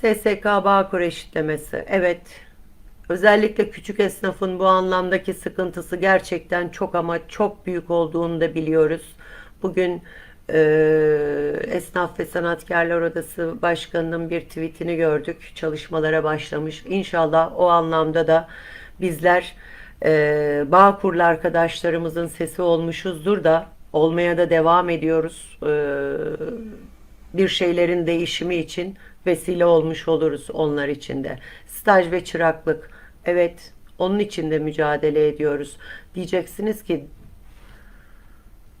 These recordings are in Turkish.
SSK Bağkur eşitlemesi. Evet. Özellikle küçük esnafın bu anlamdaki sıkıntısı gerçekten çok ama çok büyük olduğunu da biliyoruz. Bugün e, Esnaf ve Sanatkarlar Odası Başkanı'nın bir tweetini gördük. Çalışmalara başlamış. İnşallah o anlamda da bizler e, Bağkurlu arkadaşlarımızın sesi olmuşuzdur da olmaya da devam ediyoruz. E, bir şeylerin değişimi için vesile olmuş oluruz onlar için de. Staj ve çıraklık. Evet, onun için de mücadele ediyoruz. Diyeceksiniz ki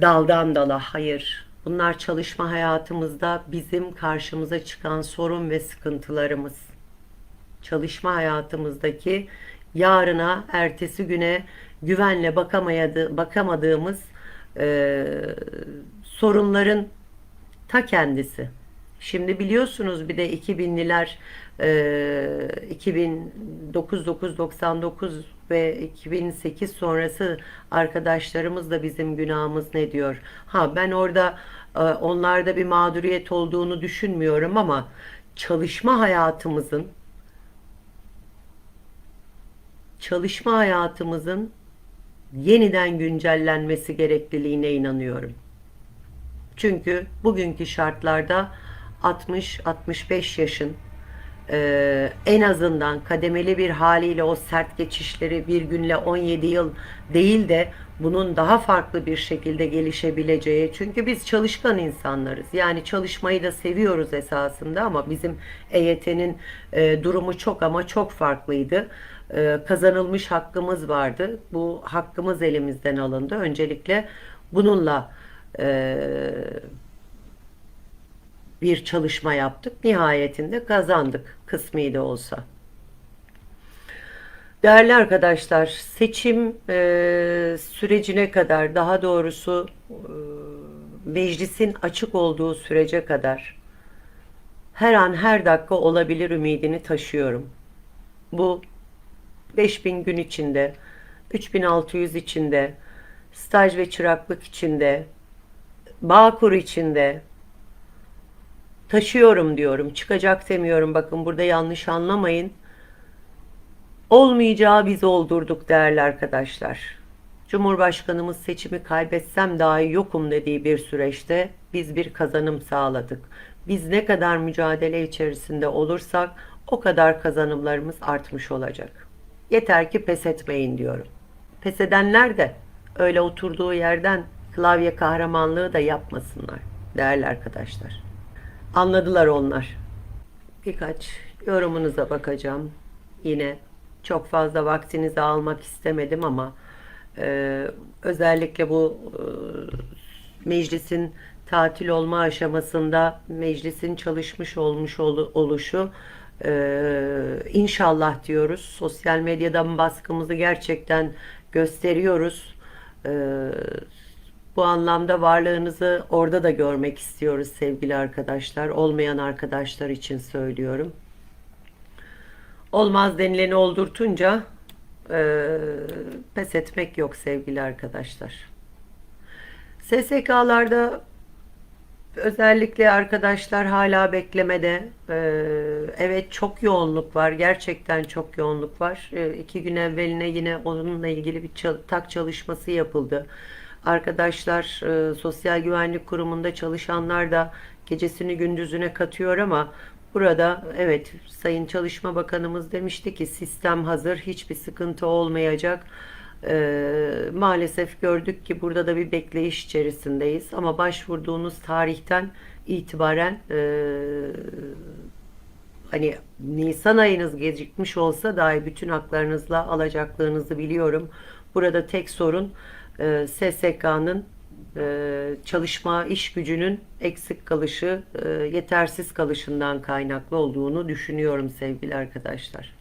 daldan dala hayır. Bunlar çalışma hayatımızda bizim karşımıza çıkan sorun ve sıkıntılarımız. Çalışma hayatımızdaki yarına, ertesi güne güvenle bakamayadı, bakamadığımız e, sorunların ta kendisi. Şimdi biliyorsunuz bir de 2000'liler e, 2009 999 ve 2008 sonrası arkadaşlarımız da bizim günahımız ne diyor? Ha ben orada e, onlarda bir mağduriyet olduğunu düşünmüyorum ama çalışma hayatımızın çalışma hayatımızın yeniden güncellenmesi gerekliliğine inanıyorum. Çünkü bugünkü şartlarda 60-65 yaşın e, en azından kademeli bir haliyle o sert geçişleri bir günle 17 yıl değil de bunun daha farklı bir şekilde gelişebileceği. Çünkü biz çalışkan insanlarız. Yani çalışmayı da seviyoruz esasında ama bizim EYT'nin e, durumu çok ama çok farklıydı. E, kazanılmış hakkımız vardı. Bu hakkımız elimizden alındı. Öncelikle bununla e, bir çalışma yaptık. Nihayetinde kazandık kısmi de olsa. Değerli arkadaşlar, seçim e, sürecine kadar, daha doğrusu e, meclisin açık olduğu sürece kadar her an her dakika olabilir ümidini taşıyorum. Bu 5000 gün içinde, 3600 içinde, staj ve çıraklık içinde, Bağkur içinde, taşıyorum diyorum. Çıkacak demiyorum. Bakın burada yanlış anlamayın. Olmayacağı biz oldurduk değerli arkadaşlar. Cumhurbaşkanımız seçimi kaybetsem dahi yokum dediği bir süreçte biz bir kazanım sağladık. Biz ne kadar mücadele içerisinde olursak o kadar kazanımlarımız artmış olacak. Yeter ki pes etmeyin diyorum. Pes edenler de öyle oturduğu yerden klavye kahramanlığı da yapmasınlar değerli arkadaşlar. Anladılar onlar. Birkaç yorumunuza bakacağım. Yine çok fazla vaktinizi almak istemedim ama e, özellikle bu e, meclisin tatil olma aşamasında meclisin çalışmış olmuş olu- oluşu e, inşallah diyoruz. Sosyal medyadan baskımızı gerçekten gösteriyoruz. E, bu anlamda varlığınızı orada da görmek istiyoruz sevgili arkadaşlar. Olmayan arkadaşlar için söylüyorum. Olmaz denileni oldurtunca e, pes etmek yok sevgili arkadaşlar. SSK'larda özellikle arkadaşlar hala beklemede. E, evet çok yoğunluk var. Gerçekten çok yoğunluk var. E, iki gün evveline yine onunla ilgili bir çal- tak çalışması yapıldı. Arkadaşlar e, Sosyal Güvenlik Kurumu'nda çalışanlar da gecesini gündüzüne katıyor ama burada evet Sayın Çalışma Bakanımız demişti ki sistem hazır hiçbir sıkıntı olmayacak. E, maalesef gördük ki burada da bir bekleyiş içerisindeyiz ama başvurduğunuz tarihten itibaren e, hani Nisan ayınız gecikmiş olsa dahi bütün haklarınızla alacaklarınızı biliyorum. Burada tek sorun e, SSK'nın e, çalışma iş gücünün eksik kalışı, e, yetersiz kalışından kaynaklı olduğunu düşünüyorum sevgili arkadaşlar.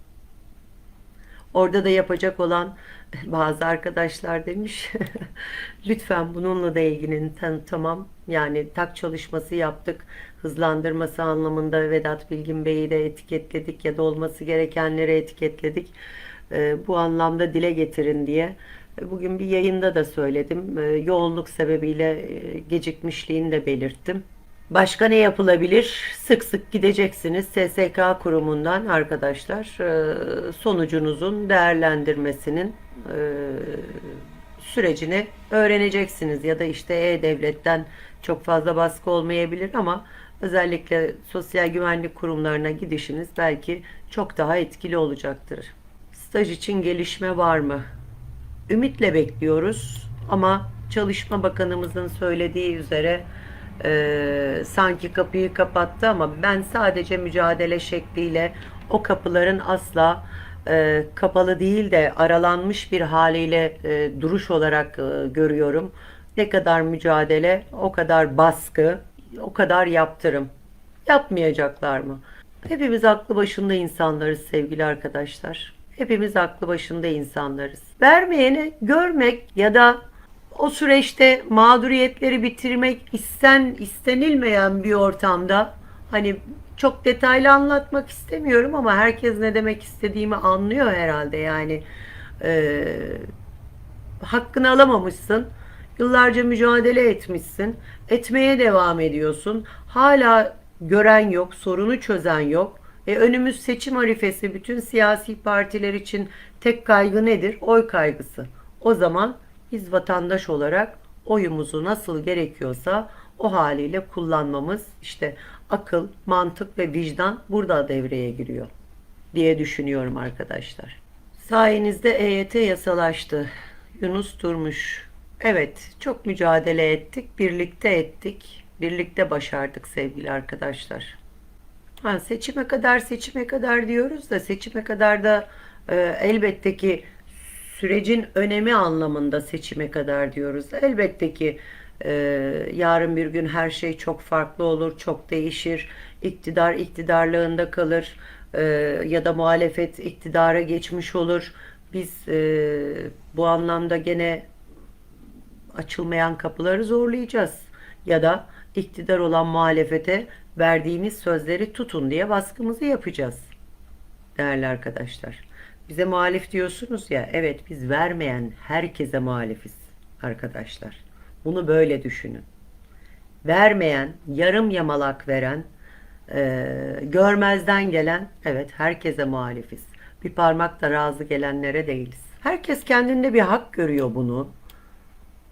Orada da yapacak olan bazı arkadaşlar demiş lütfen bununla da ilginin tamam yani tak çalışması yaptık hızlandırması anlamında Vedat Bilgin Bey'i de etiketledik ya da olması gerekenleri etiketledik E, bu anlamda dile getirin diye bugün bir yayında da söyledim E, yoğunluk sebebiyle e, gecikmişliğini de belirttim Başka ne yapılabilir? Sık sık gideceksiniz SSK kurumundan arkadaşlar. Ee, Sonucunuzun değerlendirmesinin e, sürecini öğreneceksiniz ya da işte E-Devlet'ten çok fazla baskı olmayabilir ama özellikle sosyal güvenlik kurumlarına gidişiniz belki çok daha etkili olacaktır. Staj için gelişme var mı? Ümitle bekliyoruz ama Çalışma Bakanımızın söylediği üzere e, sanki kapıyı kapattı ama ben sadece mücadele şekliyle o kapıların asla e, kapalı değil de aralanmış bir haliyle e, duruş olarak e, görüyorum. Ne kadar mücadele, o kadar baskı, o kadar yaptırım. Yapmayacaklar mı? Hepimiz aklı başında insanlarız sevgili arkadaşlar. Hepimiz aklı başında insanlarız. Vermeyeni görmek ya da o süreçte mağduriyetleri bitirmek isten istenilmeyen bir ortamda hani çok detaylı anlatmak istemiyorum ama herkes ne demek istediğimi anlıyor herhalde. Yani Ee, hakkını alamamışsın yıllarca mücadele etmişsin etmeye devam ediyorsun. Hala gören yok sorunu çözen yok e, önümüz seçim arifesi bütün siyasi partiler için tek kaygı nedir oy kaygısı o zaman biz vatandaş olarak oyumuzu nasıl gerekiyorsa o haliyle kullanmamız işte akıl, mantık ve vicdan burada devreye giriyor diye düşünüyorum arkadaşlar. Sayenizde EYT yasalaştı. Yunus Turmuş. Evet, çok mücadele ettik, birlikte ettik, birlikte başardık sevgili arkadaşlar. Ha, seçime kadar seçime kadar diyoruz da seçime kadar da e, elbette ki sürecin önemi anlamında seçime kadar diyoruz. Elbette ki e, yarın bir gün her şey çok farklı olur, çok değişir. İktidar iktidarlığında kalır e, ya da muhalefet iktidara geçmiş olur. Biz e, bu anlamda gene açılmayan kapıları zorlayacağız. Ya da iktidar olan muhalefete verdiğimiz sözleri tutun diye baskımızı yapacağız. Değerli arkadaşlar. Bize muhalif diyorsunuz ya. Evet biz vermeyen herkese muhalifiz arkadaşlar. Bunu böyle düşünün. Vermeyen, yarım yamalak veren, e, görmezden gelen, evet herkese muhalifiz. Bir parmakta razı gelenlere değiliz. Herkes kendinde bir hak görüyor bunu.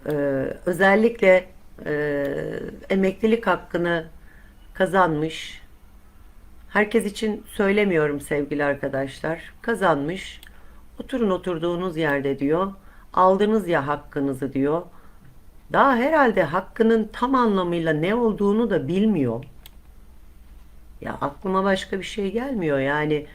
Ee, özellikle e, emeklilik hakkını kazanmış. Herkes için söylemiyorum sevgili arkadaşlar. Kazanmış. Oturun oturduğunuz yerde diyor. Aldınız ya hakkınızı diyor. Daha herhalde hakkının tam anlamıyla ne olduğunu da bilmiyor. Ya aklıma başka bir şey gelmiyor. Yani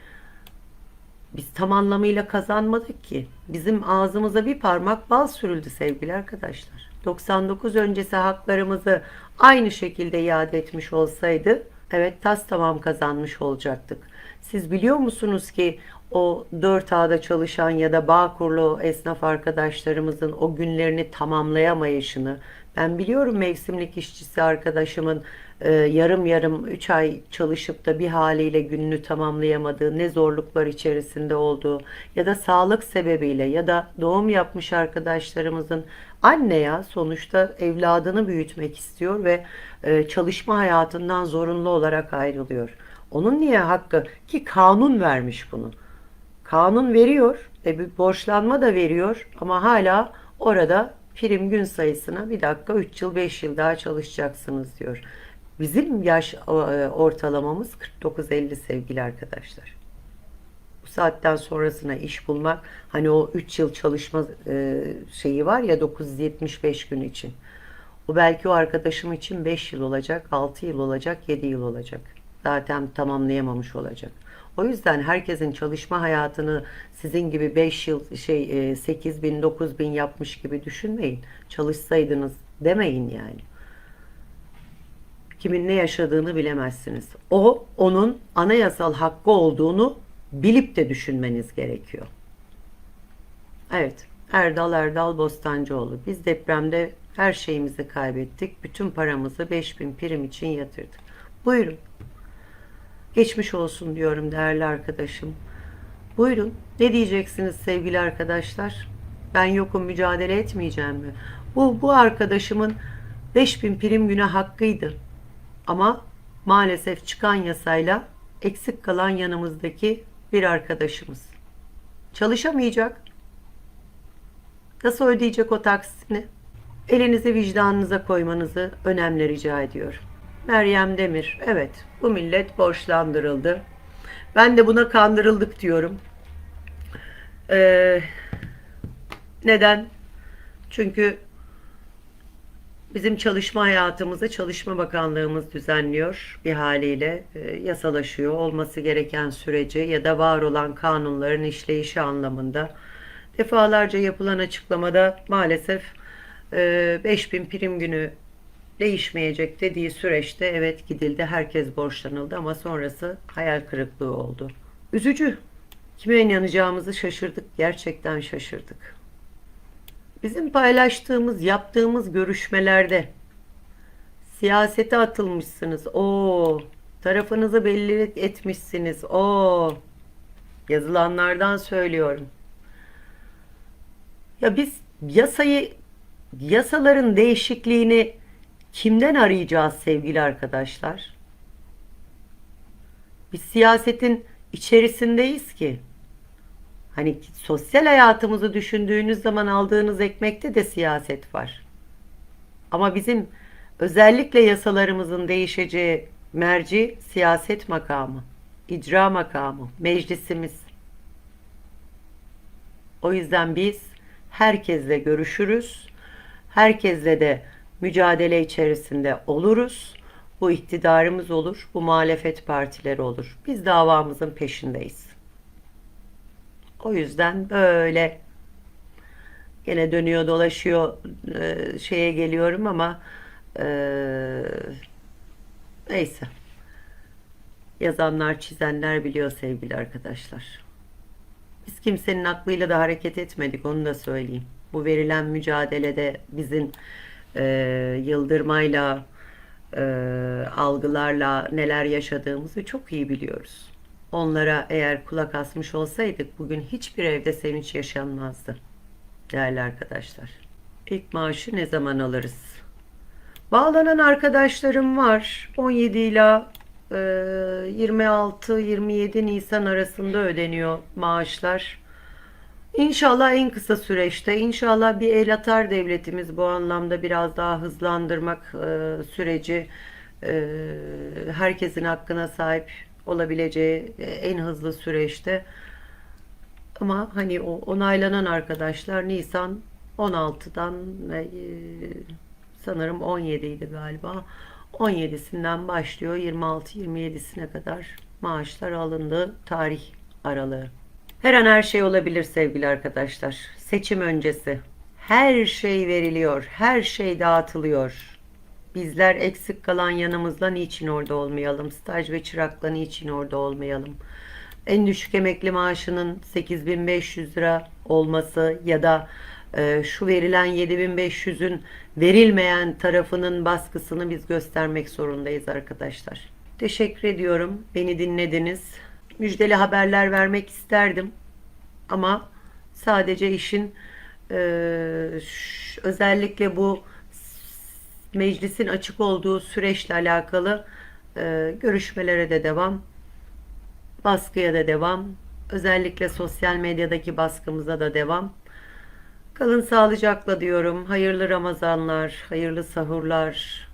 biz tam anlamıyla kazanmadık ki. Bizim ağzımıza bir parmak bal sürüldü sevgili arkadaşlar. 99 öncesi haklarımızı aynı şekilde iade etmiş olsaydı evet tas tamam kazanmış olacaktık. Siz biliyor musunuz ki o 4 ağda çalışan ya da Bağkurlu esnaf arkadaşlarımızın o günlerini tamamlayamayışını ben biliyorum mevsimlik işçisi arkadaşımın e, yarım yarım 3 ay çalışıp da bir haliyle gününü tamamlayamadığı, ne zorluklar içerisinde olduğu ya da sağlık sebebiyle ya da doğum yapmış arkadaşlarımızın anne ya sonuçta evladını büyütmek istiyor ve e, çalışma hayatından zorunlu olarak ayrılıyor. Onun niye hakkı ki kanun vermiş bunu. Kanun veriyor, e bir borçlanma da veriyor ama hala orada prim gün sayısına bir dakika 3 yıl 5 yıl daha çalışacaksınız diyor. Bizim yaş e, ortalamamız 49-50 sevgili arkadaşlar. Bu saatten sonrasına iş bulmak hani o 3 yıl çalışma e, şeyi var ya 975 gün için. O belki o arkadaşım için 5 yıl olacak, 6 yıl olacak, 7 yıl olacak. Zaten tamamlayamamış olacak. O yüzden herkesin çalışma hayatını sizin gibi 5 yıl şey 8 bin 9 bin yapmış gibi düşünmeyin. Çalışsaydınız demeyin yani. Kimin ne yaşadığını bilemezsiniz. O onun anayasal hakkı olduğunu bilip de düşünmeniz gerekiyor. Evet, Erdal Erdal Bostancıoğlu. Biz depremde her şeyimizi kaybettik. Bütün paramızı 5000 prim için yatırdık. Buyurun. Geçmiş olsun diyorum değerli arkadaşım. Buyurun. Ne diyeceksiniz sevgili arkadaşlar? Ben yokum mücadele etmeyeceğim mi? Bu, bu arkadaşımın 5000 prim güne hakkıydı. Ama maalesef çıkan yasayla eksik kalan yanımızdaki bir arkadaşımız. Çalışamayacak. Nasıl ödeyecek o taksitini? Elinizi vicdanınıza koymanızı önemli rica ediyorum. Meryem Demir, evet bu millet borçlandırıldı. Ben de buna kandırıldık diyorum. Ee, neden? Çünkü bizim çalışma hayatımızı Çalışma Bakanlığımız düzenliyor bir haliyle e, yasalaşıyor. Olması gereken süreci ya da var olan kanunların işleyişi anlamında defalarca yapılan açıklamada maalesef e, 5000 prim günü değişmeyecek dediği süreçte evet gidildi. Herkes borçlanıldı ama sonrası hayal kırıklığı oldu. Üzücü. Kime inanacağımızı şaşırdık. Gerçekten şaşırdık. Bizim paylaştığımız, yaptığımız görüşmelerde siyasete atılmışsınız. O tarafınızı belli etmişsiniz. O yazılanlardan söylüyorum. Ya biz yasayı yasaların değişikliğini kimden arayacağız sevgili arkadaşlar? Biz siyasetin içerisindeyiz ki. Hani sosyal hayatımızı düşündüğünüz zaman aldığınız ekmekte de siyaset var. Ama bizim özellikle yasalarımızın değişeceği merci siyaset makamı, icra makamı, meclisimiz. O yüzden biz herkesle görüşürüz. Herkesle de mücadele içerisinde oluruz. Bu iktidarımız olur, bu muhalefet partileri olur. Biz davamızın peşindeyiz. O yüzden böyle gene dönüyor dolaşıyor e, şeye geliyorum ama e, neyse. Yazanlar çizenler biliyor sevgili arkadaşlar. Biz kimsenin aklıyla da hareket etmedik onu da söyleyeyim. Bu verilen mücadelede bizim e, yıldırmayla e, algılarla neler yaşadığımızı çok iyi biliyoruz. Onlara eğer kulak asmış olsaydık bugün hiçbir evde sevinç yaşanmazdı. Değerli arkadaşlar. İlk maaşı ne zaman alırız? Bağlanan arkadaşlarım var. 17 ile 26-27 Nisan arasında ödeniyor maaşlar. İnşallah en kısa süreçte, inşallah bir el atar devletimiz bu anlamda biraz daha hızlandırmak e, süreci e, herkesin hakkına sahip olabileceği e, en hızlı süreçte. Ama hani o onaylanan arkadaşlar Nisan 16'dan e, sanırım 17 idi galiba. 17'sinden başlıyor 26-27'sine kadar maaşlar alındı tarih aralığı. Her an her şey olabilir sevgili arkadaşlar. Seçim öncesi. Her şey veriliyor, her şey dağıtılıyor. Bizler eksik kalan yanımızda niçin orada olmayalım? Staj ve çırakla niçin orada olmayalım? En düşük emekli maaşının 8500 lira olması ya da e, şu verilen 7500'ün verilmeyen tarafının baskısını biz göstermek zorundayız arkadaşlar. Teşekkür ediyorum. Beni dinlediniz. Müjdeli haberler vermek isterdim. Ama sadece işin e, özellikle bu meclisin açık olduğu süreçle alakalı e, görüşmelere de devam, baskıya da devam, özellikle sosyal medyadaki baskımıza da devam. Kalın sağlıcakla diyorum. Hayırlı Ramazanlar, hayırlı sahurlar,